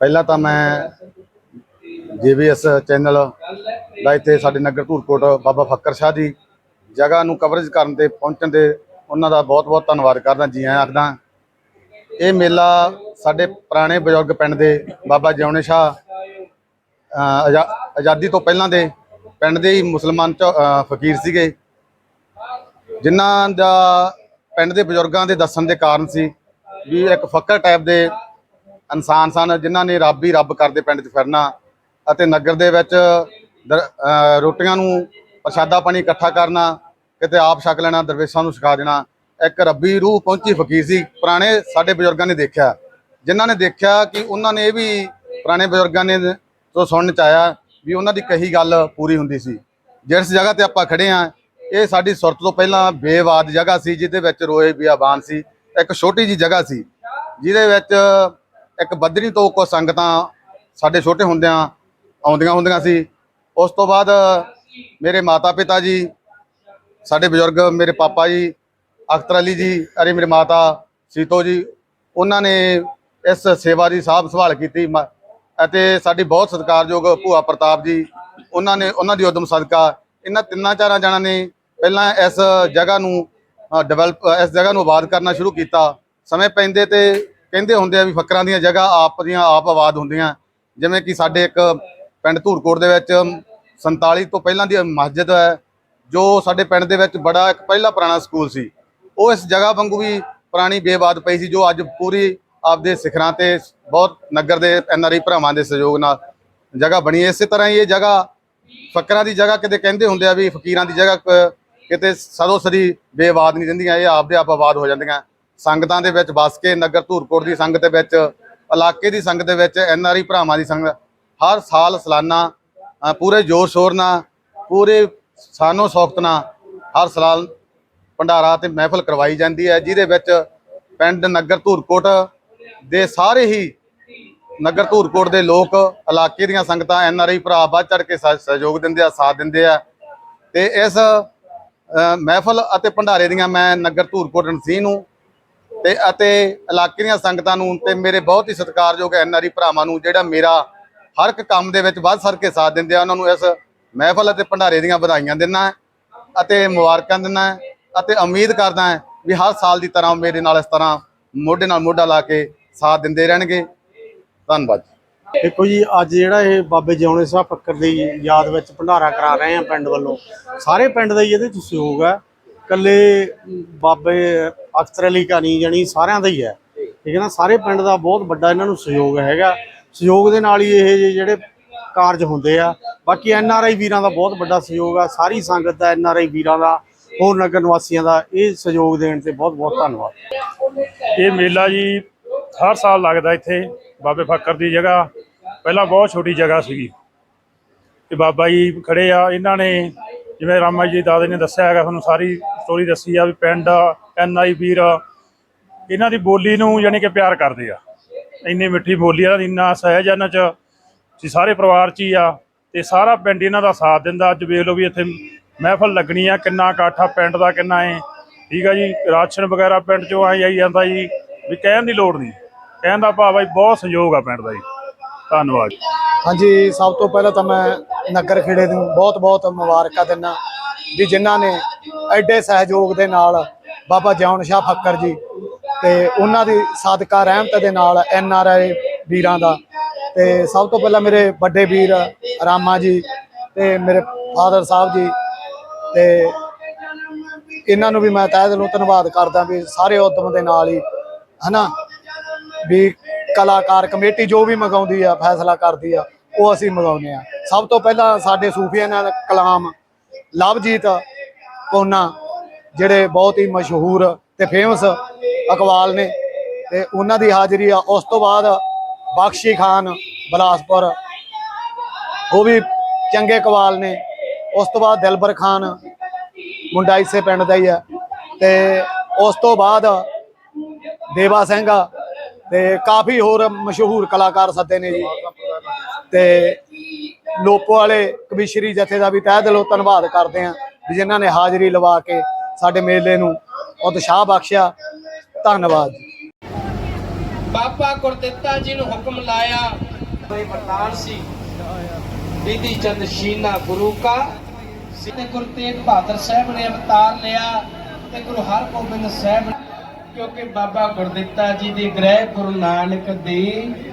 ਪਹਿਲਾਂ ਤਾਂ ਮੈਂ ਜੀਬੀਐਸ ਚੈਨਲ ਦਾ ਇੱਥੇ ਸਾਡੇ ਨਗਰ ਧੂਰਕੋਟ ਬਾਬਾ ਫੱਕਰ ਸ਼ਾਹ ਦੀ ਜਗ੍ਹਾ ਨੂੰ ਕਵਰੇਜ ਕਰਨ ਤੇ ਪਹੁੰਚਣ ਤੇ ਉਹਨਾਂ ਦਾ ਬਹੁਤ-ਬਹੁਤ ਧੰਨਵਾਦ ਕਰਦਾ, ਜੀ ਆਇਆਂ ਆਖਦਾ। ਇਹ ਮੇਲਾ ਸਾਡੇ ਪੁਰਾਣੇ ਬਜ਼ੁਰਗ ਪਿੰਡ ਦੇ ਬਾਬਾ ਜਿਉਣੇ ਸ਼ਾਹ ਆਜ਼ਾ- ਆਜ਼ਾਦੀ ਤੋਂ ਪਹਿਲਾਂ ਦੇ ਪਿੰਡ ਦੇ ਹੀ ਮੁਸਲਮਾਨ ਚ- ਫਕੀਰ ਸੀਗੇ। ਜਿਨ੍ਹਾਂ ਦਾ ਪਿੰਡ ਦੇ ਬਜ਼ੁਰਗਾਂ ਦੇ ਦੱਸਣ ਦੇ ਕਾਰਨ ਸੀ ਵੀ ਇੱਕ ਫੱਕਰ ਟਾਈਪ ਦੇ ਇਨਸਾਨ ਸਨ ਜਿਨ੍ਹਾਂ ਨੇ ਰੱਬ ਹੀ ਰੱਬ ਕਰਦੇ ਪਿੰਡ 'ਚ ਫਿਰਨਾ ਅਤੇ ਨਗਰ ਦੇ ਵਿੱਚ ਦਰ- ਰੋਟੀਆਂ ਨੂੰ ਪ੍ਰਸ਼ਾਦਾ ਪਾਣੀ ਇਕੱਠਾ ਕਰਨਾ, ਕਿਤੇ ਆਪ ਛਕ ਲੈਣਾ, ਦਰਵੇਸ਼ਾਂ ਨੂੰ ਛਕਾ ਦੇਣਾ, ਇੱਕ ਰੱਬੀ ਰੂਹ ਪਹੁੰਚੀ ਫਕੀਰ ਸੀ, ਪੁਰਾਣੇ ਸਾਡੇ ਬਜ਼ੁਰਗਾਂ ਨੇ ਦੇਖਿਆ। ਜਿਨ੍ਹਾਂ ਨੇ ਦੇਖਿਆ ਕਿ ਉਹਨਾਂ ਨੇ ਇਹ ਵੀ ਪੁਰਾਣੇ ਬਜ਼ੁਰਗਾਂ ਨੇ ਤੋਂ ਸੁਣਨ ਚ ਆਇਆ ਵੀ ਉਹਨਾਂ ਦੀ ਕਹੀ ਗੱਲ ਪੂਰੀ ਹੁੰਦੀ ਸੀ। ਜਿਸ ਜਗ੍ਹਾ ਤੇ ਆਪਾਂ ਖੜੇ ਆ, ਇਹ ਸਾਡੀ ਸੁਰਤ ਤੋਂ ਪਹਿਲਾਂ ਬੇਵਾਦ ਜਗ੍ਹਾ ਸੀ, ਜਿਹਦੇ ਵਿੱਚ ਰੋਏ ਬਿਆਬਾਨ ਸੀ, ਇੱਕ ਛੋਟੀ ਜੀ ਜਗ੍ਹਾ ਸੀ, ਜਿਹਦੇ ਵਿੱਚ ਇੱਕ ਬੱਦਰੀ ਤੋਂ ਕੋ ਸੰਗਤਾਂ ਸਾਡੇ ਛੋਟੇ ਹੁੰਦਿਆਂ ਆਉਂਦੀਆਂ ਹੁੰਦੀਆਂ ਸੀ। ਉਸ ਤੋਂ ਬਾਅਦ ਮੇਰੇ ਮਾਤਾ ਪਿਤਾ ਜੀ, ਸਾਡੇ ਬਜ਼ੁਰਗ ਮੇਰੇ ਪਾਪਾ ਜੀ, ਅਖਤਰ ਅਲੀ ਜੀ, ਅਰੇ ਮੇਰੇ ਮਾਤਾ ਸੀਤੋ ਜੀ, ਉਹਨਾਂ ਨੇ ਇਸ ਸੇਵਾ ਦੀ ਸਾਂਭ ਸੰਭਾਲ ਕੀਤੀ। ਮ- ਅਤੇ ਸਾਡੀ ਬਹੁਤ ਸਤਿਕਾਰਯੋਗ ਭੂਆ ਪ੍ਰਤਾਪ ਜੀ, ਉਹਨਾਂ ਨੇ ਉਹਨਾਂ ਦੀ ਉਦਮ ਸਦਕਾ ਇਹਨਾਂ ਤਿੰਨਾਂ ਚਾਰਾਂ ਜਣਾਂ ਨੇ ਪਹਿਲਾਂ ਇਸ ਜਗ੍ਹਾ ਨੂੰ ਡਿਵੈਲਪ ਇਸ ਜਗ੍ਹਾ ਨੂੰ ਆਬਾਦ ਕਰਨਾ ਸ਼ੁਰੂ ਕੀਤਾ। ਸਮੇਂ ਪੈਂਦੇ ਤੇ ਕਹਿੰਦੇ ਹੁੰਦੇ ਆ ਵੀ ਫੱਕਰਾਂ ਦੀਆਂ ਜਗ੍ਹਾ ਆਪ ਦੀਆਂ ਆਪ ਆਬਾਦ ਹੁੰਦੀਆਂ। ਜਿਵੇਂ ਕਿ ਸਾਡੇ ਇੱਕ ਪਿੰਡ ਧੂਰਕੋਟ ਦੇ ਵਿੱਚ 47 ਤੋਂ ਪਹਿਲਾਂ ਦੀ ਮਸਜਿਦ ਹੈ, ਜੋ ਸਾਡੇ ਪਿੰਡ ਦੇ ਵਿੱਚ ਬੜਾ ਇੱਕ ਪਹਿਲਾ ਪੁਰਾਣਾ ਸਕੂਲ ਸੀ। ਉਹ ਇਸ ਜਗ੍ਹਾ ਵਾਂਗੂ ਵੀ ਪੁਰਾਣੀ ਬੇਬਾਦ ਪਈ ਸੀ, ਜੋ ਅੱਜ ਪੂਰੀ ਆਪਦੇ ਸਿਖਰਾਂ ਤੇ ਬਹੁਤ ਨਗਰ ਦੇ ਐਨਆਰਆਈ ਭਰਾਵਾਂ ਦੇ ਸਹਿਯੋਗ ਨਾਲ ਜਗ੍ਹਾ ਬਣੀ ਇਸੇ ਤਰ੍ਹਾਂ ਹੀ ਇਹ ਜਗ੍ਹਾ ਫਕਰਾਂ ਦੀ ਜਗ੍ਹਾ ਕਿਤੇ ਕਹਿੰਦੇ ਹੁੰਦੇ ਆ ਵੀ ਫਕੀਰਾਂ ਦੀ ਜਗ੍ਹਾ ਕ- ਕਿਤੇ ਸਦੋ ਸਦੀ ਬੇਵਾਦ ਨਹੀਂ ਰਹਿੰਦੀਆਂ, ਇਹ ਆਪਦੇ ਆਪ ਆਬਾਦ ਹੋ ਜਾਂਦੀਆਂ। ਸੰਗਤਾਂ ਦੇ ਵਿੱਚ ਵਸ ਕੇ ਨਗਰ ਧੂਰਕੋਟ ਦੀ ਸੰਗਤ ਦੇ ਵਿੱਚ, ਇਲਾਕੇ ਦੀ ਸੰਗਤ ਦੇ ਵਿੱਚ, ਐੱਨ ਆਰ ਆਈ ਭਰਾਵਾਂ ਦੀ ਸੰਗਤ, ਹਰ ਸਾਲ ਸਾਲਾਨਾ ਪੂਰੇ ਜ਼ੋਰ ਸ਼ੋਰ ਨਾਲ, ਪੂਰੇ ਸਾਨੋ ਸੌਖਤ ਨਾਲ ਹਰ ਸਾਲ ਭੰਡਾਰਾ ਤੇ ਮਹਿਫਲ ਕਰਵਾਈ ਜਾਂਦੀ ਹੈ, ਜਿਹਦੇ ਵਿੱਚ ਪਿੰਡ ਨਗਰ ਧੂਰਕੋਟ ਦੇ ਸਾਰੇ ਹੀ ਨਗਰ ਧੂਰਕੋਟ ਦੇ ਲੋਕ, ਇਲਾਕੇ ਦੀਆਂ ਸੰਗਤਾਂ, ਐੱਨ ਆਰ ਆਈ ਭਰਾ ਵੱਧ ਚੜ ਕੇ ਸਹਿ- ਸਹਿਯੋਗ ਦਿੰਦੇ ਆ, ਸਾਥ ਦਿੰਦੇ ਆ। ਤੇ ਇਸ ਮਹਿਫਲ ਅਤੇ ਭੰਡਾਰੇ ਦੀਆਂ ਮੈਂ ਨਗਰ ਧੂਰਕੋਟ ਨਸੀਹ ਨੂੰ ਤੇ ਅਤੇ ਇਲਾਕੇ ਦੀਆਂ ਸੰਗਤਾਂ ਨੂੰ ਤੇ ਮੇਰੇ ਬਹੁਤ ਹੀ ਸਤਿਕਾਰਯੋਗ ਐਨਆਰਆਈ ਭਰਾਵਾਂ ਨੂੰ ਜਿਹੜਾ ਮੇਰਾ ਹਰ ਇੱਕ ਕੰਮ ਦੇ ਵਿੱਚ ਵੱਧ ਸਰ ਕੇ ਸਾਥ ਦਿੰਦੇ ਆ, ਉਹਨਾਂ ਨੂੰ ਇਸ ਮਹਿਫਲ ਅਤੇ ਭੰਡਾਰੇ ਦੀਆਂ ਵਧਾਈਆਂ ਦਿੰਦਾ ਅਤੇ ਮੁਬਾਰਕਾਂ ਦਿੰਦਾ ਅਤੇ ਉਮੀਦ ਕਰਦਾ ਹਾਂ ਵੀ ਹਰ ਸਾਲ ਦੀ ਤਰ੍ਹਾਂ ਮੇਰੇ ਨਾਲ ਇਸ ਤਰ੍ਹਾਂ ਮੋਢੇ ਨਾਲ ਮੋਢਾ ਲਾ ਕੇ ਸਾਥ ਦਿੰਦੇ ਰਹਿਣਗੇ। ਧੰਨਵਾਦ। ਦੇਖੋ ਜੀ, ਅੱਜ ਜਿਹੜਾ ਇਹ ਬਾਬੇ ਜਿਉਣੇ ਸਾਹਿਬ ਫੱਕਰ ਦੀ ਯਾਦ ਵਿੱਚ ਭੰਡਾਰਾ ਕਰਾ ਰਹੇ ਆ ਪਿੰਡ ਵੱਲੋਂ। ਸਾਰੇ ਪਿੰਡ ਦਾ ਹੀ ਇਹਦੇ ਚ ਸਹਿਯੋਗ ਹੈ। ਕੱਲੇ ਬਾਬੇ ਅਖਤਰ ਅਲੀ ਕਹਾਣੀ ਜਾਨੀ ਸਾਰਿਆਂ ਦਾ ਹੀ ਹੈ। ਠੀਕ ਹੈ ਨਾ? ਸਾਰੇ ਪਿੰਡ ਦਾ ਬਹੁਤ ਵੱਡਾ ਇਹਨਾਂ ਨੂੰ ਸਹਿਯੋਗ ਹੈਗਾ। ਸਹਿਯੋਗ ਦੇ ਨਾਲ ਹੀ ਇਹ ਜਿਹੇ ਜਿਹੜੇ ਕਾਰਜ ਹੁੰਦੇ ਆ, ਬਾਕੀ ਐਨ ਆਰ ਆਈ ਵੀਰਾਂ ਦਾ ਬਹੁਤ ਵੱਡਾ ਸਹਿਯੋਗ ਆ। ਸਾਰੀ ਸੰਗਤ ਦਾ ਐਨ ਆਰ ਆਈ ਵੀਰਾਂ ਦਾ, ਹੋਰ ਨਗਰ ਨਿਵਾਸੀਆਂ ਦਾ ਇਹ ਸਹਿਯੋਗ ਦੇਣ ਤੇ ਬਹੁਤ ਬਹੁਤ ਧੰਨਵਾਦ। ਇਹ ਮੇਲਾ ਜੀ ਹਰ ਸਾਲ ਲੱਗਦਾ ਇੱਥੇ, ਬਾਬੇ ਫੱਕਰ ਦੀ ਜਗ੍ਹਾ। ਪਹਿਲਾਂ ਬਹੁਤ ਛੋਟੀ ਜਗ੍ਹਾ ਸੀਗੀ। ਤੇ ਬਾਬਾ ਜੀ ਖੜੇ ਆ, ਇਹਨਾਂ ਨੇ ਜਿਵੇਂ ਰਾਮਾ ਜੀ ਦਾਦੇ ਨੇ ਦੱਸਿਆ ਹੈਗਾ, ਤੁਹਾਨੂੰ ਸਾਰੀ ਸਟੋਰੀ ਦੱਸੀ ਆ ਵੀ ਪਿੰਡ ਐਨ ਆਈ ਵੀਰ ਇਹਨਾਂ ਦੀ ਬੋਲੀ ਨੂੰ ਯਾਨੀ ਕਿ ਪਿਆਰ ਕਰਦੇ ਆ। ਇੰਨੀ ਮਿੱਠੀ ਬੋਲੀ ਆ ਇੰਨਾ ਸਹਿਜ ਇਹਨਾਂ ਚ। ਸੀ ਸਾਰੇ ਪਰਿਵਾਰ ਚ ਹੀ ਆ ਤੇ ਸਾਰਾ ਪਿੰਡ ਇਹਨਾਂ ਦਾ ਸਾਥ ਦਿੰਦਾ। ਅੱਜ ਵੇਖ ਲਓ ਵੀ ਇੱਥੇ ਮਹਿਫਲ ਲੱਗਣੀ ਆ, ਕਿੰਨਾ ਇਕੱਠਾ ਪਿੰਡ ਦਾ, ਕਿੰਨਾ ਏ ਠੀਕ ਆ ਜੀ, ਰਾਸ਼ਨ ਵਗੈਰਾ ਪਿੰਡ ਚੋਂ ਆਈ ਆਈ ਜਾਂਦਾ ਜੀ, ਵੀ ਕਹਿਣ ਦੀ ਲੋੜ ਨਹੀਂ। ਕਹਿਣ ਦਾ ਭਾਵ ਆ ਬਹੁਤ ਸਹਿਯੋਗ ਆ ਪਿੰਡ ਦਾ ਜੀ। ਧੰਨਵਾਦ। ਹਾਂਜੀ, ਸਭ ਤੋਂ ਪਹਿਲਾਂ ਤਾਂ ਮੈਂ ਨਗਰ ਖੇੜੇ ਨੂੰ ਬਹੁਤ-ਬਹੁਤ ਮੁਬਾਰਕਾਂ ਦਿੰਦਾ ਵੀ ਜਿਨ੍ਹਾਂ ਨੇ ਐਡੇ ਸਹਿਯੋਗ ਦੇ ਨਾਲ ਬਾਬਾ ਜੌਨ ਸ਼ਾਹ ਫੱਕਰ ਜੀ ਤੇ ਉਹਨਾਂ ਦੀ ਸਾਦਕਾ ਰਹਿਮਤ ਦੇ ਨਾਲ ਐਨ ਆਰ ਆਈ ਵੀਰਾਂ ਦਾ। ਤੇ ਸਭ ਤੋਂ ਪਹਿਲਾਂ ਮੇਰੇ ਵੱਡੇ ਵੀਰ ਰਾਮਾ ਜੀ ਤੇ ਮੇਰੇ ਫਾਦਰ ਸਾਹਿਬ ਜੀ ਤੇ ਇਹਨਾਂ ਨੂੰ ਵੀ ਮੈਂ ਤਹਿ ਦਿਲੋਂ ਧੰਨਵਾਦ ਕਰਦਾ ਵੀ ਸਾਰੇ ਉਦਮ ਦੇ ਨਾਲ ਹੀ, ਹਨਾ, ਵੀ ਕਲਾਕਾਰ ਕਮੇਟੀ ਜੋ ਵੀ ਮੰਗਾਉਂਦੀ ਆ, ਫੈਸਲਾ ਕਰਦੀ ਆ, ਉਹ ਅਸੀਂ ਮੰਗਾਉਂਦੇ ਆ। ਸਭ ਤੋਂ ਪਹਿਲਾਂ ਸਾਡੇ ਸੂਫੀਆਂ ਨਾਲ ਕਲਾਮ, ਲਵਜੀਤ ਕੋਨਾ, ਜਿਹੜੇ ਬਹੁਤ ਹੀ ਮਸ਼ਹੂਰ ਤੇ ਫੇਮਸ ਅਕਵਾਲ ਨੇ, ਤੇ ਉਹਨਾਂ ਦੀ ਹਾਜ਼ਰੀ ਆ। ਉਸ ਤੋਂ ਬਾਅਦ ਬਖਸ਼ੀ ਖਾਨ, ਬਲਾਸਪੁਰ, ਉਹ ਵੀ ਚੰਗੇ ਕਵਾਲ ਨੇ। ਉਸ ਤੋਂ ਬਾਅਦ ਦਿਲਬਰ ਖਾਨ, ਮੁੰਡਾ ਇਸੇ ਪਿੰਡ ਦਾ ਹੀ ਆ। ਤੇ ਉਸ ਤੋਂ ਬਾਅਦ ਦੇਵਾ ਸਿੰਘ ਤੇ ਕਾਫੀ ਹੋਰ ਮਸ਼ਹੂਰ ਕਲਾਕਾਰ ਸੱਦੇ ਨੇ ਜੀ। ਤੇ ਲੋਪੋ ਵਾਲੇ ਕਵੀਸ਼ਰੀ ਜਥੇ ਦਾ ਵੀ ਤਹਿ ਦਿਲੋਂ ਧੰਨਵਾਦ ਕਰਦੇ ਆ ਵੀ ਜਿਨ੍ਹਾਂ ਨੇ ਹਾਜ਼ਰੀ ਲਵਾ ਕੇ ਸਾਡੇ ਮੇਲੇ ਨੂੰ ਉਤਸ਼ਾਹ ਬਖਸ਼ਿਆ। ਧੰਨਵਾਦ ਬਾਬਾ ਗੁਰਦਿੱਤਾ ਜੀ ਨੂੰ ਹੁਕਮ ਲਾਇਆ। ਇਹ ਵਰਤਾਨ ਸੀ। ਵਿਧੀ ਚੰਦ ਸ਼ੀਨਾ ਗੁਰੂ ਕਾ। ਤੇ ਗੁਰੂ ਤੇਗ ਬਹਾਦਰ ਸਾਹਿਬ ਨੇ ਅਵਤਾਰ ਲਿਆ ਤੇ ਗੁਰੂ ਹਰਗੋਬਿੰਦ ਸਾਹਿਬ ਕਿਉਂਕਿ ਬਾਬਾ ਗੁਰਦਿੱਤਾ ਜੀ ਦੇ ਗ੍ਰਹਿ ਗੁਰੂ ਨਾਨਕ ਦੇ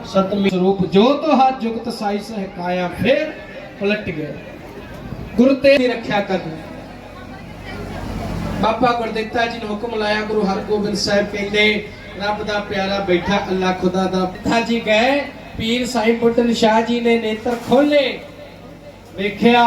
ਸਤਵੇਂ ਸਰੂਪ ਜੋ ਤੋਂ ਹੱਥ ਜੁਗਤ ਸਾਈ ਸਹਿਕਾਇਆ ਫਿਰ ਪਲਟ ਗਏ ਗੁਰੂ ਤੇਗ ਰੱਖਿਆ ਕਰਨੀ ਬਾਬਾ ਗੁਰਦਿੱਤਾ ਜੀ ਨੇ ਹੁਕਮ ਲਾਇਆ, ਗੁਰੂ ਹਰਗੋਬਿੰਦ ਸਾਹਿਬ ਕਹਿੰਦੇ, ਰੱਬ ਦਾ ਪਿਆਰਾ ਬੈਠਾ, ਅੱਲਾ ਖੁਦਾ ਦਾ। ਪਿਤਾ ਜੀ ਗਏ ਪੀਰ ਸਾਹਿਬ ਬੁੱਢਨ ਸ਼ਾਹ ਜੀ ਨੇ ਨੇਤਰ ਖੋਲੇ ਵੇਖਿਆ,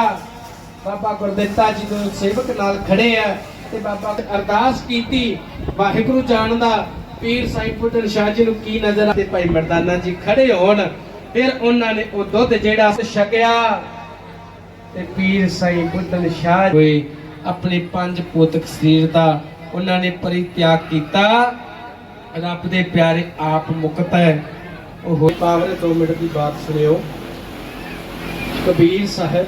ਬਾਬਾ ਗੁਰਦਿੱਤਾ ਜੀ ਦੇ ਸੇਵਕ ਨਾਲ ਖੜੇ ਆ। ਤੇ ਬਾਬਾ ਅਰਦਾਸ ਕੀਤੀ। ਵਾਹਿਗੁਰੂ ਜਾਣਦਾ ਪੀਰ ਬੁੱਢਨ ਸ਼ਾਹ ਜੀ ਨੂੰ ਕੀ ਨਜ਼ਰ ਆ? ਤੇ ਭਾਈ ਮਰਦਾਨਾ ਜੀ ਖੜੇ ਹੋਣ। ਫਿਰ ਉਹਨਾਂ ਨੇ ਉਹ ਦੁੱਧ ਜਿਹੜਾ ਛਕਿਆ। ਤੇ ਪੀਰ ਸਾਈਂ ਬੁੱਢਨ ਸ਼ਾਹ ਹੋਏ ਆਪਣੇ ਪੰਜ ਪੋਤਕ ਸਰੀਰ ਦਾ ਉਹਨਾਂ ਨੇ ਪਰਿਤਿਆਗ ਕੀਤਾ। ਰੱਬ ਦੇ ਪਿਆਰੇ ਆਪ ਮੁਕਤ ਹੈ। ਉਹ ਪਾਵਰ 2 ਮਿੰਟ ਦੀ ਬਾਤ ਸੁਣਿਓ। ਕਬੀਰ ਸਾਹਿਬ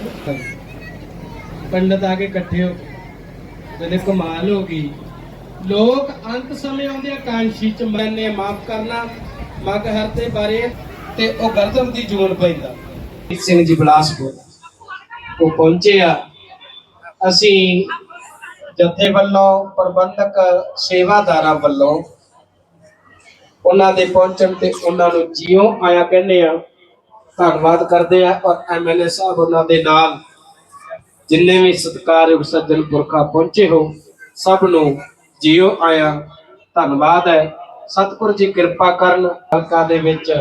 ਪੰਡਤ ਆ ਕੇ ਇਕੱਠੇ ਹੋ ਕਹਿੰਦੇ ਕਮਾਲ ਹੋ ਗਈ। ਲੋਕ ਅੰਤ ਸਮੇਂ ਆਉਂਦੇ ਕਾਂਸ਼ੀ ਚ ਮੈਨੇ ਮਾਫ ਕਰਨਾ, ਮਗ ਹਰ ਤੇ ਬਾਰੇ ਤੇ ਉਹ ਗਰਦਨ ਦੀ ਜੂਨ ਪੈਂਦਾ। ਸਿੰਘ ਜੀ ਬਲਾਸਪੁਰ, ਉਹ ਪਹੁੰਚੇ ਆ। ਅਸੀਂ ਜਥੇ ਵੱਲੋਂ ਪ੍ਰਬੰਧਕ ਸੇਵਾਦਾਰਾਂ ਵੱਲੋਂ ਉਹਨਾਂ ਦੇ ਪਹੁੰਚਣ ਤੇ ਉਹਨਾਂ ਨੂੰ ਜਿਉਂ ਆਇਆ ਕਹਿੰਦੇ ਆ। ਧੰਨਵਾਦ ਕਰਦੇ ਆ ਔਰ ਐਮਐਲਏ ਸਾਹਿਬ ਉਹਨਾਂ ਦੇ ਨਾਲ। ਜਿੰਨੇ ਵੀ ਸਤਿਕਾਰਯੋਗ ਸੱਜਣ ਪੁਰਖਾ ਪਹੁੰਚੇ ਹੋ, ਸਭ ਨੂੰ ਜਿਉ ਆਇਆ ਧੰਨਵਾਦ ਹੈ। ਸਤਿਗੁਰ ਜੀ ਕਿਰਪਾ ਕਰਨ, ਹਲਕਾ ਦੇ ਵਿੱਚ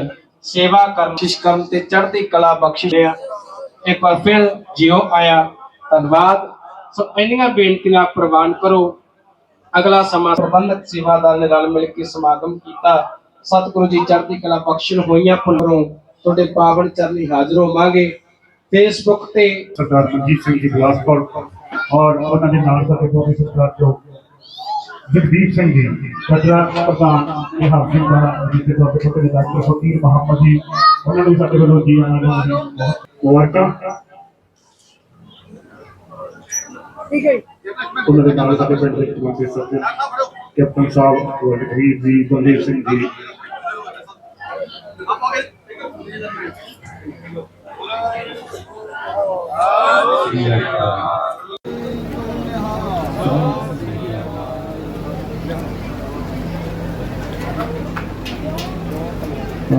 ਸੇਵਾ ਕਰਨ ਕੋਸ਼ਿਸ਼ ਕਰਨ ਤੇ ਚੜ੍ਹਦੀ ਕਲਾ ਬਖਸ਼ਿਸ਼ ਇੱਕ ਵਾਰ ਫਿਰ ਜਿਉ ਆਇਆ ਧੰਨਵਾਦ। ਸੋ ਇੰਨੀਆਂ ਬੇਨਤੀਆਂ ਪ੍ਰਵਾਨ ਕਰੋ। ਅਗਲਾ ਸਮਾਂ ਪ੍ਰਬੰਧਕ ਸੇਵਾਦਾਰ ਨੇ ਰਲ ਮਿਲ ਕੇ ਸਮਾਗਮ ਕੀਤਾ। ਸਤਿਗੁਰੂ ਜੀ ਚੜ੍ਹਦੀ ਕਲਾ ਬਖਸ਼ਣ ਹੋਈਆਂ ਪੁਨਰੋਂ ਤੁਹਾਡੇ ਪਾਵਨ ਚਰਨੀ ਹਾਜ਼ਰ ਹੋਵਾਂਗੇ। ਫੇਸਬੁੱਕ ਤੇ ਸਰਦਾਰ ਮਨਜੀਤ ਸਿੰਘ ਜੀ ਬਿਲਾਸਪੁਰ ਔਰ ਉਹਨਾਂ ਦੇ ਨਾਲ ਸਾਡੇ ਬਹੁਤ ਸਰਦਾਰ ਜੋ ਜਗਦੀਪ ਸਿੰਘ ਜੀ ਸੱਜਣਾ ਪ੍ਰਧਾਨ ਨਿਹਾਲ ਸਿੰਘ ਦਾ ਜਿੱਥੇ ਤੁਹਾਡੇ ਛੋਟੇ ਡਾਕਟਰ ਫਕੀਰ ਮੁਹੰਮਦ ਜੀ ਉਹਨਾਂ ਨੂੰ ਸਾਡੇ ਵੱਲੋਂ ਜੀ ਆਇਆਂ ਨੂੰ ਬਹੁਤ ਮੁਬਾਰਕਾਂ ਉਹਨਾਂ ਦੇ ਨਾਲ ਸਾਡੇ ਪਿੰਡ ਦੇ ਕਮਾਂਡੇ ਸਾਹਿਬ ਕੈਪਟਨ ਸਾਹਿਬ ਵਰਗੀਰ ਜੀ ਬਲਦੇਵ ਸਿੰਘ ਜੀ ਔਰ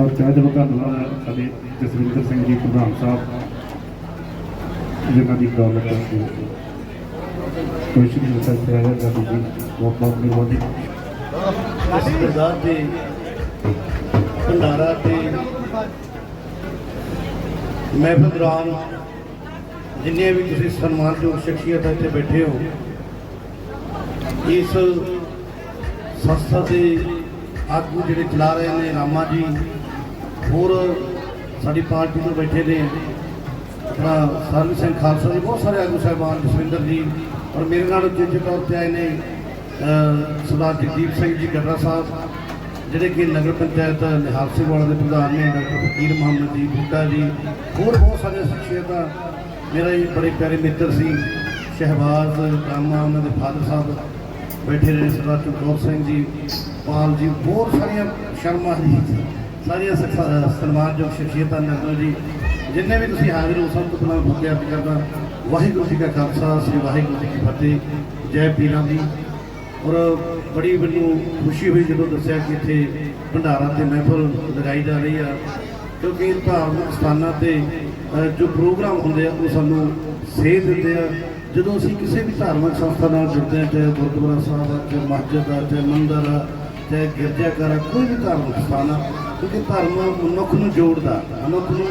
ਚਾਹ ਜਮਾ ਧੰਨਵਾਦ ਸਾਡੇ ਜਸਵਿੰਦਰ ਸਿੰਘ ਜੀ ਪ੍ਰਧਾਨ ਸਾਹਿਬ ਜਿਨ੍ਹਾਂ ਦੀ ਦੌਲਤ ਤੋਂ ਕੋਈ ਸ਼੍ਰੀ ਮੁਖਤ ਸਾਹਿਬ ਦਾ ਜੀ ਬਹੁਤ ਬਹੁਤ ਮਿਹਰਬਾਨੀ ਸਰਦਾਰ ਦੇ ਭੰਡਾਰਾ ਤੇ ਮਹਿਫਿਲ ਦੌਰਾਨ ਜਿੰਨੇ ਵੀ ਤੁਸੀਂ ਸਨਮਾਨਯੋਗ ਸ਼ਖਸੀਅਤ ਇੱਥੇ ਬੈਠੇ ਹੋ, ਇਸ ਸੰਸਥਾ ਦੇ ਆਗੂ ਜਿਹੜੇ ਚਲਾ ਰਹੇ ਨੇ, ਰਾਮਾ ਜੀ, ਹੋਰ ਸਾਡੀ ਪਾਰਟੀ ਤੋਂ ਬੈਠੇ ਨੇ, ਆਪਣਾ ਸਰਵਿਸ ਸਿੰਘ ਖਾਲਸਾ ਜੀ, ਬਹੁਤ ਸਾਰੇ ਆਗੂ ਸਾਹਿਬਾਨ, ਜਸਵਿੰਦਰ ਜੀ, ਔਰ ਮੇਰੇ ਨਾਲ ਜਿੱਥੇ ਤੌਰ ਤੇ ਆਏ ਨੇ ਸਰਦਾਰ ਜਗਦੀਪ ਸਿੰਘ ਜੀ ਗੱਡਾ ਸਾਹਿਬ, ਜਿਹੜੇ ਕਿ ਨਗਰ ਪੰਚਾਇਤ ਨਿਹਾਲ ਸਿੰਘ ਵਾਲਾ ਦੇ ਪ੍ਰਧਾਨ ਨੇ, ਡਾਕਟਰ ਫਕੀਰ ਮੁਹੰਮਦ ਜੀ ਬੂਟਾ ਜੀ, ਹੋਰ ਬਹੁਤ ਸਾਰੇ ਸ਼ਖਸੀਅਤਾਂ ਮੇਰਾ ਇਹ ਬੜੇ ਪਿਆਰੇ ਮਿੱਤਰ ਸੀ, ਸ਼ਹਿਬਾਜ਼, ਰਾਮਾ, ਉਹਨਾਂ ਦੇ ਫਾਦਰ ਸਾਹਿਬ ਬੈਠੇ ਨੇ ਸਰਦਾਰ ਚਮਕੌਰ ਸਿੰਘ ਜੀ, ਪਾਲ ਜੀ, ਬਹੁਤ ਸਾਰੀਆਂ ਸ਼ਰਮਾ ਜੀ, ਸਾਰੀਆਂ ਸਨਮਾਨਯੋਗ ਸ਼ਖਸੀਅਤਾਂ ਨਗਰ ਜੀ। ਜਿੰਨੇ ਵੀ ਤੁਸੀਂ ਹਾਜ਼ਰ ਹੋ, ਸਭ ਤੋਂ ਪਹਿਲਾਂ ਮੈਂ ਫਤਿਹ ਅਰਜ਼ ਕਰਦਾ, ਵਾਹਿਗੁਰੂ ਜੀ ਕਾ ਖਾਲਸਾ, ਸ੍ਰੀ ਵਾਹਿਗੁਰੂ ਜੀ ਕੀ ਫਤਿਹ, ਜੈ ਪੀਰਾਂ ਦੀ। ਔਰ ਬੜੀ ਮੈਨੂੰ ਖੁਸ਼ੀ ਹੋਈ ਜਦੋਂ ਦੱਸਿਆ ਕਿ ਇੱਥੇ ਭੰਡਾਰਾ ਤੇ ਮਹਿਫਲ ਲਗਾਈ ਜਾ ਰਹੀ ਆ। ਕਿਉਂਕਿ ਧਾਰਮਿਕ ਸਥਾਨਾਂ ਤੇ ਜੋ ਪ੍ਰੋਗਰਾਮ ਹੁੰਦੇ ਆ, ਉਹ ਸਾਨੂੰ ਸੇਧ ਦਿੰਦੇ ਆ। ਜਦੋਂ ਅਸੀਂ ਕਿਸੇ ਵੀ ਧਾਰਮਿਕ ਸੰਸਥਾ ਨਾਲ ਜੁੜਦੇ ਹਾਂ, ਚਾਹੇ ਗੁਰਦੁਆਰਾ ਸਾਹਿਬ ਆ, ਚਾਹੇ ਮਸਜਿਦ ਆ, ਚਾਹੇ ਮੰਦਰ ਆ, ਚਾਹੇ ਗਿਰਜਾਘਰ ਆ, ਕੋਈ ਵੀ ਧਾਰਮਿਕ ਸਥਾਨ ਆ, ਕਿਉਂਕਿ ਧਰਮ ਮਨੁੱਖ ਨੂੰ ਜੋੜਦਾ, ਮਨੁੱਖ ਨੂੰ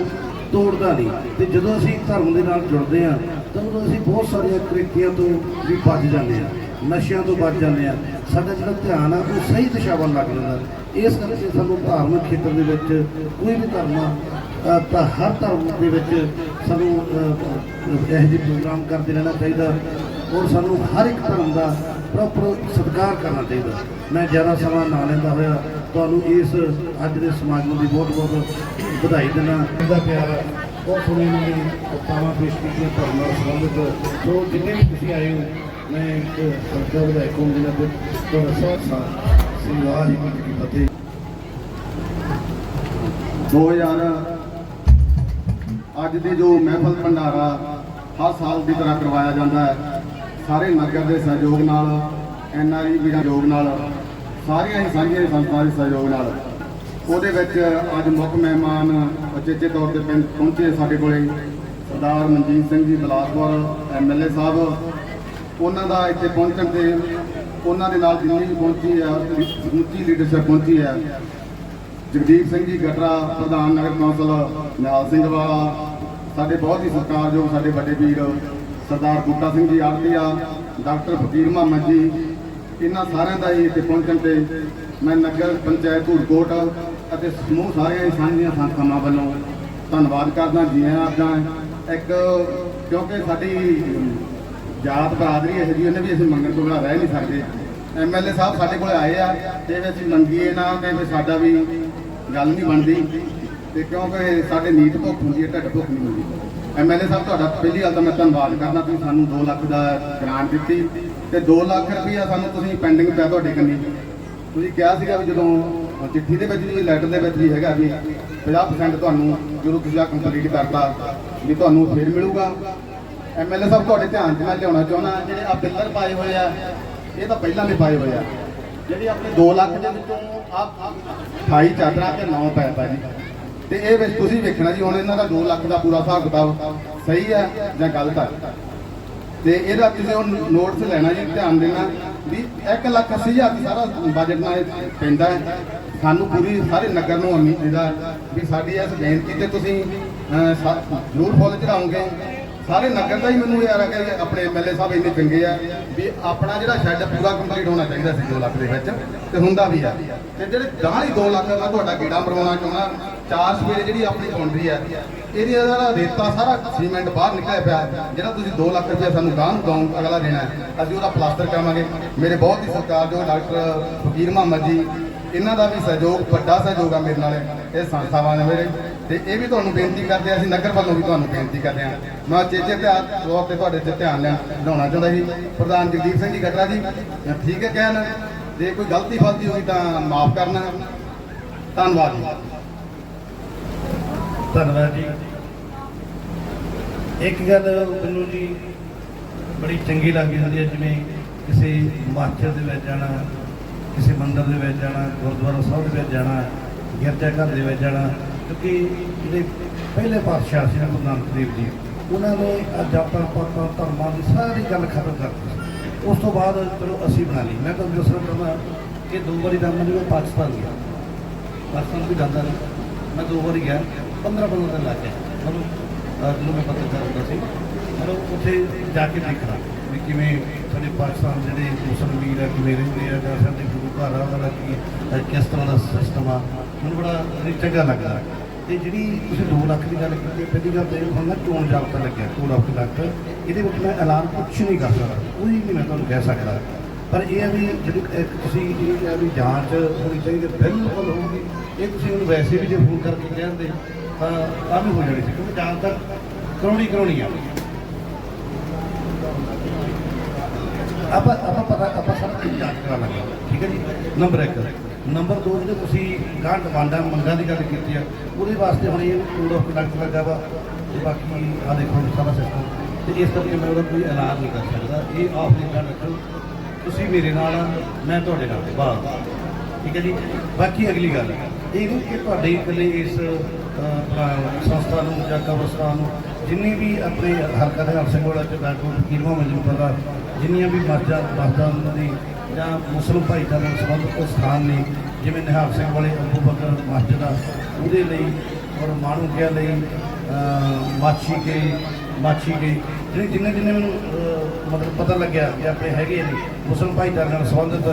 ਤੋੜਦਾ ਨਹੀਂ। ਤੇ ਜਦੋਂ ਅਸੀਂ ਧਰਮ ਦੇ ਨਾਲ ਜੁੜਦੇ ਆ ਤਾਂ ਉਦੋਂ ਅਸੀਂ ਬਹੁਤ ਸਾਰੀਆਂ ਕ੍ਰਿਤੀਆਂ ਤੋਂ ਵੀ ਬਚ ਜਾਂਦੇ ਆ ਨਸ਼ਿਆਂ ਤੋਂ ਬਚ ਜਾਂਦੇ ਆ ਸਾਡਾ ਜਿਹੜਾ ਧਿਆਨ ਆ ਉਹ ਸਹੀ ਦਿਸ਼ਾ ਵੱਲ ਲੱਗ ਜਾਂਦਾ ਇਸ ਕਰਕੇ ਸਾਨੂੰ ਧਾਰਮਿਕ ਖੇਤਰ ਦੇ ਵਿੱਚ ਕੋਈ ਵੀ ਧਰਮ ਆ, ਤਾਂ ਹਰ ਧਰਮ ਦੇ ਵਿੱਚ ਸਾਨੂੰ ਇਹੋ ਜਿਹੇ ਪ੍ਰੋਗਰਾਮ ਕਰਦੇ ਰਹਿਣਾ ਚਾਹੀਦਾ ਔਰ ਸਾਨੂੰ ਹਰ ਇੱਕ ਧਰਮ ਦਾ ਪ੍ਰੋਪਰ ਸਤਿਕਾਰ ਕਰਨਾ ਚਾਹੀਦਾ ਮੈਂ ਜ਼ਿਆਦਾ ਸਮਾਂ ਨਾ ਲੈਂਦਾ ਹੋਇਆ ਤੁਹਾਨੂੰ ਇਸ ਅੱਜ ਦੇ ਸਮਾਗਮ ਦੀ ਬਹੁਤ ਬਹੁਤ ਵਧਾਈ ਦਿੰਦਾ ਇਹਦਾ ਪਿਆਰ ਬਹੁਤ ਸੋਹਣੀ ਇਹਨਾਂ ਦੀ ਪੇਸ਼ ਕੀਤੀਆਂ ਧਰਮ ਨਾਲ ਸੰਬੰਧਿਤ। ਸੋ ਜਿੰਨੇ ਵੀ ਤੁਸੀਂ ਆਏ ਹੋ ਮੈਂ ਇੱਕ ਸਰਕਾਰ ਵਿਧਾਇਕ ਹੋਣ ਦੇ ਨਾਤੇ ਤੁਹਾਡਾ ਸਾਥ ਸਾਥ ਸ੍ਰੀ ਵਾਹਿਗੁਰੂ ਜੀ ਕੀ ਫਤਿਹ 2000 ਅੱਜ ਦੀ ਜੋ ਮਹਿਫਲ ਭੰਡਾਰਾ ਹਰ ਸਾਲ ਦੀ ਤਰ੍ਹਾਂ ਕਰਵਾਇਆ ਜਾਂਦਾ ਹੈ। ਸਾਰੇ ਨਗਰ ਦੇ ਸਹਿਯੋਗ ਨਾਲ ਐਨਆਰਈ ਵੀ ਸਹਿਯੋਗ ਨਾਲ, ਸਾਰੀਆਂ ਹੀ ਸਾਂਝੀਆਂ ਸੰਸਥਾਵਾਂ ਦੇ ਸਹਿਯੋਗ ਨਾਲ। ਉਹਦੇ ਵਿੱਚ ਅੱਜ ਮੁੱਖ ਮਹਿਮਾਨ ਉਚੇਚੇ ਤੌਰ ਤੇ ਪਿੰਡ ਪਹੁੰਚੇ ਸਾਡੇ ਕੋਲੇ। ਸਰਦਾਰ ਮਨਜੀਤ ਸਿੰਘ ਜੀ ਬਲਾਸਪੁਰ ਐਮਐਲਏ ਸਾਹਿਬ ਉਹਨਾਂ ਦਾ ਇੱਥੇ ਪਹੁੰਚਣ ਤੇ ਉਹਨਾਂ ਦੇ ਨਾਲ ਜਿੰਨੀ ਵੀ ਪਹੁੰਚੀ ਹੈ ਸਮੁੱਚੀ ਲੀਡਰਸ਼ਿਪ ਪਹੁੰਚੀ ਹੈ ਜਗਦੀਪ ਸਿੰਘ ਜੀ ਗਟਰਾ, ਪ੍ਰਧਾਨ ਨਗਰ ਕੌਂਸਲ, ਨਿਹਾਲ ਸਿੰਘ ਵਾਲਾ, ਸਾਡੇ ਬਹੁਤ ਹੀ ਸਤਿਕਾਰਯੋਗ ਸਾਡੇ ਵੱਡੇ ਵੀਰ, ਸਰਦਾਰ ਬੂਟਾ ਸਿੰਘ ਜੀ ਆਰਤੀਆ ਡਾਕਟਰ ਫਕੀਰ ਮੁਹੰਮਦ ਜੀ, ਇਹਨਾਂ ਸਾਰਿਆਂ ਦਾ ਹੀ ਇੱਥੇ ਪਹੁੰਚਣ ਤੇ ਮੈਂ ਨਗਰ ਪੰਚਾਇਤ ਧੂੜਕੋਟ ਅਤੇ ਸਮੂਹ ਸਾਰੀਆਂ ਸਾਂਝੀਆਂ ਸੰਸਥਾਵਾਂ ਵੱਲੋਂ ਧੰਨਵਾਦ ਕਰਦਾ ਜੀ ਆਇਆਂ ਆਖਦਾ ਇੱਕ ਕਿਉਂਕਿ ਸਾਡੀ ਜਾਤ ਬਰਾਦਰੀ ਇਹ ਜੀ ਉਹਨੇ ਵੀ ਅਸੀਂ ਮੰਗਣ ਤੋਂ ਬਿਨਾਂ ਰਹਿ ਨਹੀਂ ਸਕਦੇ। ਐਮਐਲਏ ਸਾਹਿਬ ਸਾਡੇ ਕੋਲ ਆਏ ਆ, ਤੇ ਵੀ ਅਸੀਂ ਮੰਗੀਏ ਨਾ, ਤੇ ਵੀ ਸਾਡਾ ਵੀ ਗੱਲ ਨਹੀਂ ਬਣਦੀ। ਤੇ ਕਿਉਂਕਿ ਸਾਡੇ ਨੀਤ ਭੁੱਖ ਹੁੰਦੀ ਹੈ, ਢੱਡ ਭੁੱਖ ਨਹੀਂ ਹੁੰਦੀ। ਐਮਐਲਏ ਸਾਹਿਬ, ਤੁਹਾਡਾ ਪਹਿਲੀ ਗੱਲ ਤਾਂ ਮੈਂ ਧੰਨਵਾਦ ਕਰਦਾ, ਤੁਸੀਂ ਸਾਨੂੰ 2 ਲੱਖ ਦਾ ਗ੍ਰਾਂਟ ਦਿੱਤੀ। ਤੇ 2 ਲੱਖ ਰੁਪਈਆ ਸਾਨੂੰ ਤੁਸੀਂ ਪੈਂਡਿੰਗ ਪਿਆ ਤੁਹਾਡੇ ਕੰਨੀ। ਤੁਸੀਂ ਕਿਹਾ ਸੀਗਾ ਵੀ ਜਦੋਂ ਚਿੱਠੀ ਦੇ ਵਿੱਚ ਵੀ ਲੈਟਰ ਦੇ ਵਿੱਚ ਵੀ ਹੈਗਾ ਵੀ 50% ਤੁਹਾਨੂੰ ਜਦੋਂ ਤੁਸੀਂ ਆ ਕੰਪਲੀਟ ਕਰਤਾ, ਵੀ ਤੁਹਾਨੂੰ ਫਿਰ ਮਿਲੂਗਾ। ਐਮਐਲਏ ਸਾਹਿਬ, ਤੁਹਾਡੇ ਧਿਆਨ 'ਚ ਮੈਂ ਲਿਆਉਣਾ ਚਾਹੁੰਦਾ, ਜਿਹੜੇ ਆ ਪਿੱਲਰ ਪਾਏ ਹੋਏ ਆ, ਇਹ ਤਾਂ ਪਹਿਲਾਂ ਵੀ ਪਾਏ ਹੋਏ ਆ। ਜਿਹੜੀ ਆਪਣੇ 2 ਲੱਖ ਦੇ ਵਿੱਚੋਂ ਆ 28 ਚਾਦਰਾਂ ਤੇ 9 ਪੈਪ ਜੀ। ਤੇ ਇਹ ਵਿੱਚ ਤੁਸੀਂ ਵੇਖਣਾ ਜੀ, ਹੁਣ ਇਹਨਾਂ ਦਾ 2 ਲੱਖ ਦਾ ਪੂਰਾ ਹਿਸਾਬ ਕਿਤਾਬ ਸਹੀ ਹੈ ਜਾਂ ਗਲਤ ਆ? ਤੇ ਇਹਦਾ ਤੁਸੀਂ ਉਹ ਨੋਟਸ ਲੈਣਾ ਜੀ, ਧਿਆਨ ਦੇਣਾ ਵੀ 1 ਲੱਖ 80 ਹਜ਼ਾਰ ਦੀ ਸਾਰਾ ਬਜਟ ਨਾਲ ਪੈਂਦਾ ਹੈ। ਸਾਨੂੰ ਪੂਰੀ ਸਾਰੇ ਨਗਰ ਨੂੰ ਉਮੀਦ ਇਹਦਾ ਵੀ ਸਾਡੀ ਇਸ ਬੇਨਤੀ ਤੇ ਤੁਸੀਂ ਜ਼ਰੂਰ ਫੁੱਲ ਚੜਾਉਂਗੇ ਸਾਰੇ ਨਗਰ ਦਾ ਹੀ ਮੈਨੂੰ ਯਾਰ ਆ ਕਿ ਆਪਣੇ ਐਮਐਲਏ ਸਾਹਿਬ ਇੰਨੇ ਚੰਗੇ ਆ ਵੀ ਆਪਣਾ ਜਿਹੜਾ ਸ਼ੈੱਡ ਪੂਰਾ ਕੰਪਲੀਟ ਹੋਣਾ ਚਾਹੀਦਾ ਸੀ 2 ਲੱਖ ਦੇ ਵਿੱਚ, ਤੇ ਹੁੰਦਾ ਵੀ ਆ। ਤੇ ਜਿਹੜੇ ਗਾਂ ਹੀ 2 ਲੱਖ ਦਾ ਤੁਹਾਡਾ ਗੇੜਾ ਮਰਵਾਉਣਾ ਚਾਹੁੰਦਾ, ਚਾਰ ਸਵੇਰੇ ਜਿਹੜੀ ਆਪਣੀ ਬਾਉਂਡਰੀ ਆ, ਇਹਦੀ ਜਿਹੜਾ ਰੇਤਾ ਸਾਰਾ ਸੀਮੈਂਟ ਬਾਹਰ ਨਿਕਲਿਆ ਪਿਆ, ਜਿਹੜਾ ਤੁਸੀਂ 2 ਲੱਖ ਰੁਪਏ ਸਾਨੂੰ ਗਾਂ ਨੂੰ ਗਾਉਂ ਅਗਲਾ ਦੇਣਾ ਅਸੀਂ ਉਹਦਾ ਪਲਾਸਟਰ ਕਰਾਵਾਂਗੇ। ਮੇਰੇ ਬਹੁਤ ਹੀ ਸਰਕਾਰ ਜੋ ਡਾਕਟਰ ਫਕੀਰ ਮੁਹੰਮਦ ਜੀ, ਇਹਨਾਂ ਦਾ ਵੀ ਸਹਿਯੋਗ, ਵੱਡਾ ਸਹਿਯੋਗ ਆ ਮੇਰੇ ਨਾਲ, ਇਹ ਸੰਸਥਾਵਾਂ ਨੇ ਮੇਰੇ। ਤੇ ਇਹ ਵੀ ਤੁਹਾਨੂੰ ਬੇਨਤੀ ਕਰਦੇ ਆ ਅਸੀਂ ਨਗਰ ਵੱਲੋਂ ਵੀ ਤੁਹਾਨੂੰ ਬੇਨਤੀ ਕਰਦੇ ਆ ਮੈਂ ਚੇਚੇ ਧਿਆਨ ਤੌਰ ਤੇ ਤੁਹਾਡੇ ਤੇ ਧਿਆਨ ਲੈਣ ਲਾਉਣਾ ਚਾਹੁੰਦਾ ਸੀ। ਪ੍ਰਧਾਨ ਜਗਦੀਪ ਸਿੰਘ ਜੀ ਗਟਰਾ ਜੀ ਠੀਕ ਹੈ ਕਹਿਣ। ਜੇ ਕੋਈ ਗਲਤੀ ਫਲਤੀ ਹੋਈ ਤਾਂ ਮਾਫ ਕਰਨਾ। ਧੰਨਵਾਦ ਜੀ। ਧੰਨਵਾਦ ਜੀ। ਇੱਕ ਗੱਲ ਮੈਨੂੰ ਜੀ ਬੜੀ ਚੰਗੀ ਲੱਗਦੀ ਹੁੰਦੀ ਹੈ, ਜਿਵੇਂ ਕਿਸੇ ਹਿਮਾਚਲ ਦੇ ਵਿੱਚ ਜਾਣਾ, ਕਿਸੇ ਮੰਦਰ ਦੇ ਵਿੱਚ ਜਾਣਾ, ਗੁਰਦੁਆਰਾ ਸਾਹਿਬ ਦੇ ਵਿੱਚ ਜਾਣਾ, ਗਿਰਜਾ ਘਰ ਦੇ ਵਿੱਚ ਜਾਣਾ। ਕਿਉਂਕਿ ਜਿਹੜੇ ਪਹਿਲੇ ਪਾਤਸ਼ਾਹ ਸੀ ਨਾ ਗੁਰੂ ਨਾਨਕ ਦੇਵ ਜੀ, ਉਹਨਾਂ ਨੇ ਅਜਾਪਾਂ ਪਾਤਾਂ ਧਰਮਾਂ ਦੀ ਸਾਰੀ ਗੱਲ ਖਤਮ ਕਰ ਦਿੱਤੀ। ਉਸ ਤੋਂ ਬਾਅਦ ਚਲੋ ਅਸੀਂ ਬਣਾ ਲਈ। ਮੈਂ ਤੁਹਾਨੂੰ ਦੱਸਣਾ ਚਾਹੁੰਦਾ ਕਿ ਦੋ ਵਾਰੀ ਦਾ ਮੈਨੂੰ ਮੈਂ ਪਾਕਿਸਤਾਨ ਗਿਆ। ਪਾਕਿਸਤਾਨ ਵੀ ਜਾਂਦਾ ਨਹੀਂ। ਮੈਂ ਦੋ ਵਾਰੀ ਗਿਆ 15 15 ਦਿਨ ਲੱਗ ਗਏ। ਮਤਲਬ ਜਦੋਂ ਮੈਂ ਪਤਾ ਚੱਲਦਾ ਸੀ। ਮਤਲਬ ਉੱਥੇ ਜਾ ਕੇ ਦੇਖਣਾ ਵੀ ਕਿਵੇਂ ਸਾਡੇ ਪਾਕਿਸਤਾਨ ਜਿਹੜੇ ਮੁਸਲਮਾਨ ਵੀਰ ਆ, ਕਿਵੇਂ ਰਹਿੰਦੇ ਆ, ਜਾਂ ਸਾਡੇ ਗੁਰੂ ਘਰ ਆ ਉਹਦਾ ਕੀ ਕਿਸ ਤਰ੍ਹਾਂ ਦਾ ਸਿਸਟਮ ਆ। ਮੈਨੂੰ ਬੜਾ really ਚੰਗਾ ਲੱਗਦਾ। ਤੇ ਜਿਹੜੀ ਤੁਸੀਂ 2 ਲੱਖ ਦੀ ਗੱਲ ਕੀਤੀ ਪਹਿਲੀ ਗੱਲ ਤਾਂ ਇਹ ਹੁਣ ਨਾ ਚੋਣ ਜਾਬਤਾ ਲੱਗਿਆ 2 ਲੱਖ ਲੱਖ ਇਹਦੇ ਵਿੱਚ ਮੈਂ ਐਲਾਨ ਕੁਛ ਨਹੀਂ ਕਰ ਸਕਦਾ ਕੋਈ ਵੀ ਮੈਂ ਤੁਹਾਨੂੰ ਕਹਿ ਸਕਦਾ। ਪਰ ਇਹ ਆ ਵੀ ਜਿਹੜੀ ਤੁਸੀਂ ਜਿਹੜੀ ਕਿਹਾ ਵੀ ਜਾਂਚ ਹੋਣੀ ਚਾਹੀਦੀ ਹੈ, ਬਿਲਕੁਲ ਹੋਊਗੀ। ਇਹ ਤੁਸੀਂ ਉਹਨੂੰ ਵੈਸੇ ਵੀ ਜੇ ਫੋਨ ਕਰਕੇ ਕਹਿੰਦੇ ਤਾਂ ਤਾਂ ਵੀ ਹੋ ਜਾਣੀ ਸੀ ਕਿਉਂਕਿ ਜਾਂਚ ਤਾਂ ਕਰਾਉਣੀ ਕਰਾਉਣੀ ਆ। ਆਪਾਂ ਆਪਾਂ ਪਤਾ ਆਪਾਂ ਸਾਰਾ ਕੁਝ ਜਾਂਚ ਕਰਾ ਲਾਂਗੇ। ਠੀਕ ਹੈ ਜੀ? ਨੰਬਰ 1 ਨੰਬਰ 2 ਜਿਹੜੇ ਤੁਸੀਂ ਗਾਂ ਡਿਮਾਂਡਾਂ, ਮੰਗਾਂ ਦੀ ਗੱਲ ਕੀਤੀ ਆ, ਉਹਦੇ ਵਾਸਤੇ ਹੁਣ ਇਹ ਕੋਡ ਆਫ ਕੰਡਕਟ ਲੱਗਾ ਵਾ ਤੇ ਬਾਕੀ ਆ ਦੇਖੋ ਸਾਰਾ ਸਿਸਟਮ ਤੇ ਇਸ ਕਰਕੇ ਮੈਂ ਉਹਦਾ ਕੋਈ ਐਲਾਨ ਨਹੀਂ ਕਰ ਸਕਦਾ। ਇਹ ਆਫ ਦੀ ਗੱਲ ਰੱਖੋ। ਤੁਸੀਂ ਮੇਰੇ ਨਾਲ ਮੈਂ ਤੁਹਾਡੇ ਨਾਲ ਬਾਤ ਠੀਕ ਹੈ ਜੀ? ਬਾਕੀ ਅਗਲੀ ਗੱਲ, ਇਹ ਨਹੀਂ ਕਿ ਤੁਹਾਡੇ ਇਕੱਲੇ ਇਸ ਸੰਸਥਾ ਨੂੰ ਜਾਂ ਕਬਰਸਤਾਨ ਨੂੰ ਜਿੰਨੀ ਵੀ ਆਪਣੇ ਹਲਕਾ ਦੇ ਸਿੰਘ ਵਾਲਾ ਚ ਡਾਕਟਰ ਫਕੀਰ ਮੁਹੰਮਦ ਜੀ ਜਿੰਨੀਆਂ ਵੀ ਮਸਜਿਦਾਂ ਮਸਜਿਦਾਂ ਉਹਨਾਂ ਦੀ ਜਾਂ ਮੁਸਲਮ ਭਾਈਚਾਰੇ ਨਾਲ ਸੰਬੰਧਿਤ ਸਥਾਨ ਨੇ ਜਿਵੇਂ ਨਿਹਾਲ ਸਿੰਘ ਵਾਲੇ ਅਬੂ ਬਕਰ ਮਸਜਿਦ ਆ, ਉਹਦੇ ਲਈ ਔਰ ਮਾਣੂ ਮਾਣੂਕਿਆਂ ਲਈ ਮਾਛੀ ਕੇ ਮਾਛੀ ਕੇ, ਜਿਹੜੇ ਜਿੰਨੇ ਜਿੰਨੇ ਮੈਨੂੰ ਮਤਲਬ ਪਤਾ ਲੱਗਿਆ ਕਿ ਆਪਣੇ ਹੈਗੇ ਨੇ, ਮੁਸਲਮ ਭਾਈਚਾਰੇ ਨਾਲ ਸੰਬੰਧਿਤ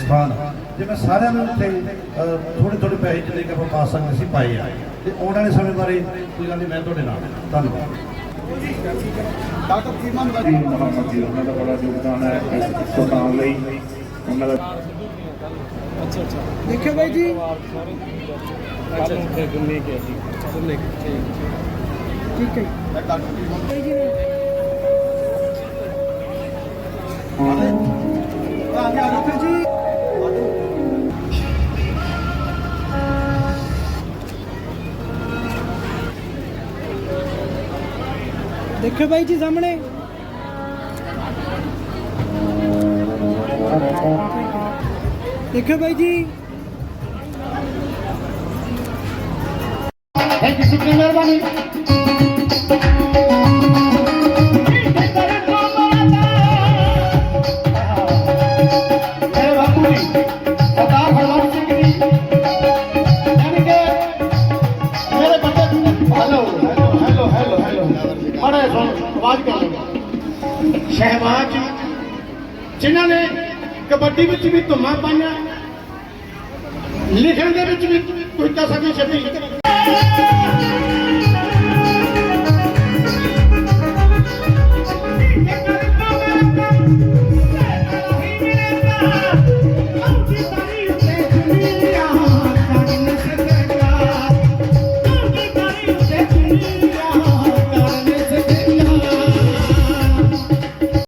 ਸਥਾਨ ਜੇ ਮੈਂ ਸਾਰਿਆਂ ਨੂੰ ਉੱਥੇ ਥੋੜੇ ਥੋੜੇ ਪੈਸੇ ਜਿਹੜੇ ਕਿ ਆਪਾਂ ਪਾ ਸਕਦੇ ਸੀ, ਪਾਏ ਆ। ਤੇ ਆਉਣ ਵਾਲੇ ਸਮੇਂ ਬਾਰੇ ਕੋਈ ਗੱਲ ਨਹੀਂ, ਮੈਂ ਤੁਹਾਡੇ ਨਾਲ ਧੰਨਵਾਦ। ਡਾਕਟਰ ਫਕੀਰ ਮੁਹੰਮਦ ਜੀ ਮੁਹੰਮਦ ਜੀ ਉਹਨਾਂ ਦਾ ਬੜਾ ਯੋਗਦਾਨ ਹੈ ਇਸ ਸਥਾਨ ਲਈ ਉਹਨਾਂ ਦਾ ਦੇਖਿਓ ਬਾਈ ਜੀ ਠੀਕ ਹੈ ਡਾਕਟਰ ਫਕੀਰ ਮੁਹੰਮਦ ਬਾਈ ਜੀ ਆ ਗਿਆ ਡਾਕਟਰ ਜੀ ਦੇਖੋ ਬਾਈ ਜੀ ਸਾਹਮਣੇ। ਦੇਖੋ ਬਾਈ ਜੀ। ਥੈਂਕ ਯੂ ਸ਼ੁਕਰੀਆ ਮਿਹਰਬਾਨੀ ਸ਼ਹਿਬਾਜ ਜਿਨ੍ਹਾਂ ਨੇ ਕਬੱਡੀ ਵਿੱਚ ਵੀ ਧੁੰਮਾ ਪਾਇਆ ਲਿਖਣ ਦੇ ਵਿੱਚ ਵੀ ਤੁਸੀਂ ਕਹਿ ਸਕਦੇ ਛੱਡੀ।